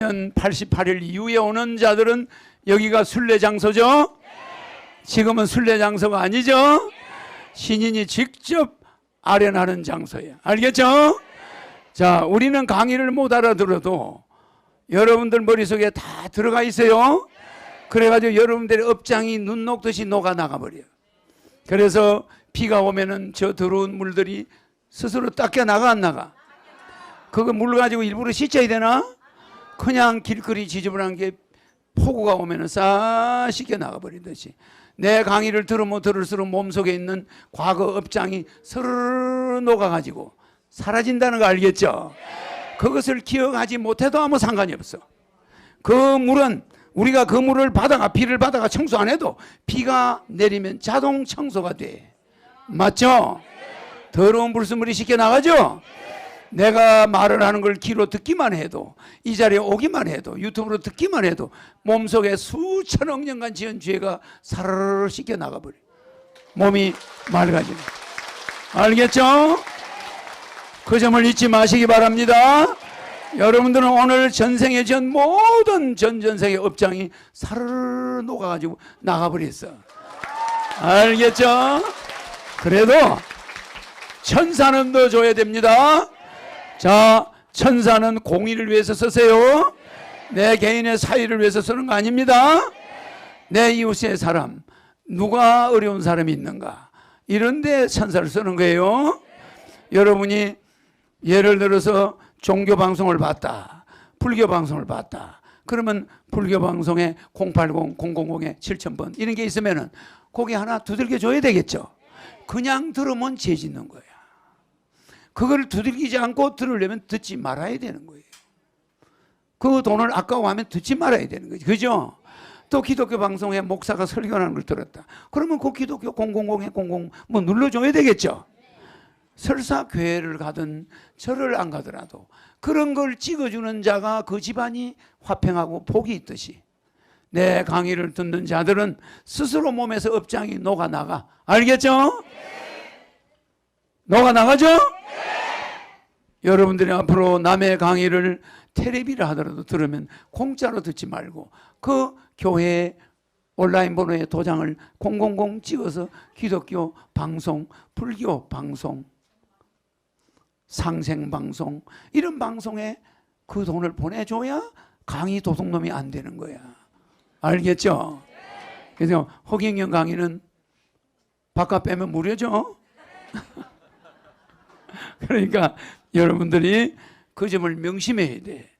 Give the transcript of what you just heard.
88일 이후에 오는 자들은 여기가 순례 장소죠? 지금은 순례 장소가 아니죠? 신인이 직접 아련하는 장소예요. 알겠죠? 자, 우리는 강의를 못 알아들어도 여러분들 머릿속에 다 들어가 있어요. 그래가지고 여러분들의 업장이 눈 녹듯이 녹아 나가버려요. 그래서 비가 오면은 저 더러운 물들이 스스로 닦여 나가 안 나가? 그거 물 가지고 일부러 씻어야 되나? 그냥 길거리 지저분한 게 폭우가 오면 은 싹 씻겨 나가버리듯이 내 강의를 들으면 들을수록 몸속에 있는 과거 업장이 스르르 녹아가지고 사라진다는 거 알겠죠? 그것을 기억하지 못해도 아무 상관이 없어. 그 물은 우리가 그 물을 받아가 비를 받아가 청소 안 해도 비가 내리면 자동 청소가 돼. 맞죠? 더러운 불순물이 씻겨 나가죠? 내가 말을 하는 걸 귀로 듣기만 해도 이 자리에 오기만 해도 유튜브로 듣기만 해도 몸속에 수천억 년간 지은 죄가 사르르 씻겨 나가버려. 몸이 맑아지네. 알겠죠? 그 점을 잊지 마시기 바랍니다. 여러분들은 오늘 전생에 지은 모든 전전생의 업장이 사르르 녹아가지고 나가버렸어. 알겠죠? 그래도 천사는 더 줘야 됩니다. 자, 천사는 공의를 위해서 쓰세요. 내 개인의 사의를 위해서 쓰는 거 아닙니다. 내 이웃의 사람, 누가 어려운 사람이 있는가? 이런데 천사를 쓰는 거예요. 여러분이 예를 들어서 종교 방송을 봤다. 불교 방송을 봤다. 그러면 불교 방송에 080 000에 7000번 이런 게 있으면은 거기 하나 두들겨 줘야 되겠죠. 그냥 들으면 죄 짓는 거야. 그걸 두들기지 않고 들으려면 듣지 말아야 되는 거예요. 그 돈을 아까워하면 듣지 말아야 되는 거죠. 그죠? 또 기독교 방송에 목사가 설교하는 걸 들었다. 그러면 그 기독교 000에 00 뭐 눌러줘야 되겠죠. 설사 교회를 가든 절을 안 가더라도 그런 걸 찍어주는 자가 그 집안이 화평하고 복이 있듯이 내 강의를 듣는 자들은 스스로 몸에서 업장이 녹아나가. 알겠죠? 녹아나가죠? 여러분들이 앞으로 남의 강의를 텔레비를 하더라도 들으면 공짜로 듣지 말고 그 교회 온라인 번호에 도장을 000 찍어서 기독교 방송, 불교 방송, 상생 방송 이런 방송에 그 돈을 보내줘야 강의 도둑놈이 안 되는 거야. 알겠죠? 그래서 허경영 강의는 바깥 빼면 무료죠? 그러니까 여러분들이 그 점을 명심해야 돼.